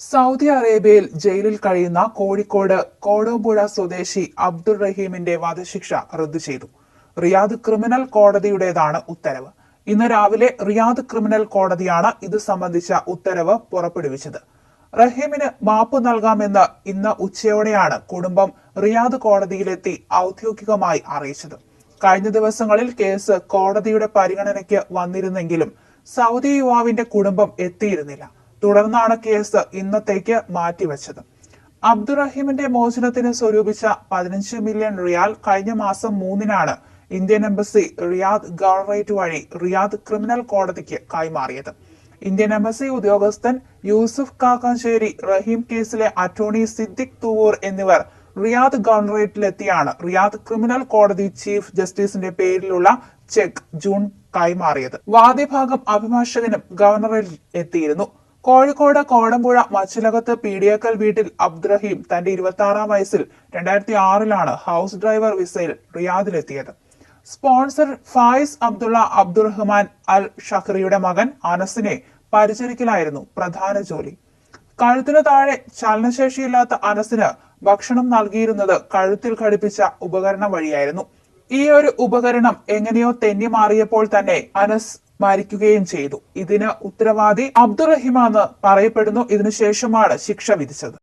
Saudi അറേബ്യയിൽ ജയിലിൽ കഴിയുന്ന കോഴിക്കോട് കോടോമ്പുഴ സ്വദേശി അബ്ദുൾ റഹീമിന്റെ വധശിക്ഷ റദ്ദു ചെയ്തു. റിയാദ് ക്രിമിനൽ കോടതിയുടേതാണ് ഉത്തരവ്. ഇന്ന് രാവിലെ റിയാദ് ക്രിമിനൽ കോടതിയാണ് ഇത് സംബന്ധിച്ച ഉത്തരവ് പുറപ്പെടുവിച്ചത്. റഹീമിന് മാപ്പ് നൽകാമെന്ന് ഇന്ന് ഉച്ചയോടെയാണ് കുടുംബം റിയാദ് കോടതിയിലെത്തി ഔദ്യോഗികമായി അറിയിച്ചത്. കഴിഞ്ഞ ദിവസങ്ങളിൽ കേസ് കോടതിയുടെ പരിഗണനയ്ക്ക് വന്നിരുന്നെങ്കിലും സൗദി യുവാവിന്റെ കുടുംബം എത്തിയിരുന്നില്ല. തുടർന്നാണ് കേസ് ഇന്നത്തേക്ക് മാറ്റിവെച്ചത്. അബ്ദുറഹീമിന്റെ മോചനത്തിന് സ്വരൂപിച്ച പതിനഞ്ച് മില്യൺ റിയാൽ കഴിഞ്ഞ മാസം മൂന്നിനാണ് ഇന്ത്യൻ എംബസി റിയാദ് ഗവർണറേറ്റ് വഴി റിയാദ് ക്രിമിനൽ കോടതിക്ക് കൈമാറിയത്. ഇന്ത്യൻ എംബസി ഉദ്യോഗസ്ഥൻ യൂസുഫ് കാക്കാശ്ശേരി റഹീം കേസിലെ അറ്റോർണി സിദ്ദിഖ് തൂവൂർ എന്നിവർ റിയാദ് ഗവർണറേറ്റിലെത്തിയാണ് റിയാദ് ക്രിമിനൽ കോടതി ചീഫ് ജസ്റ്റിസിന്റെ പേരിലുള്ള ചെക്ക് ജൂൺ കൈമാറിയത്. വാദിഭാഗം അഭിഭാഷകനും ഗവർണറിൽ എത്തിയിരുന്നു. കോഴിക്കോട് കോടമ്പുഴ മച്ചിലകത്ത് പീഡിയക്കൽ വീട്ടിൽ അബ്ദ്രഹീം തന്റെ ഇരുപത്തി വയസ്സിൽ രണ്ടായിരത്തി ആറിലാണ് ഹൗസ് ഡ്രൈവർ വിസയിൽ റിയാദിലെത്തിയത്. Sponsor Faiz Abdullah Abdulrahman al ഷഹ്റിയുടെ മകൻ അനസിനെ പരിചരിക്കലായിരുന്നു പ്രധാന ജോലി. കഴുത്തിനു താഴെ ചലനശേഷിയില്ലാത്ത അനസിന് ഭക്ഷണം നൽകിയിരുന്നത് കഴുത്തിൽ ഘടിപ്പിച്ച ഉപകരണം വഴിയായിരുന്നു. ഈ ഒരു ഉപകരണം എങ്ങനെയോ തെന്നി മാറിയപ്പോൾ തന്നെ അനസ് മരിക്കുകയും ചെയ്തു. ഇതിന് ഉത്തരവാദി അബ്ദുറഹിമാന്ന് പറയപ്പെടുന്നു. ഇതിനുശേഷമാണ് ശിക്ഷ വിധിച്ചത്.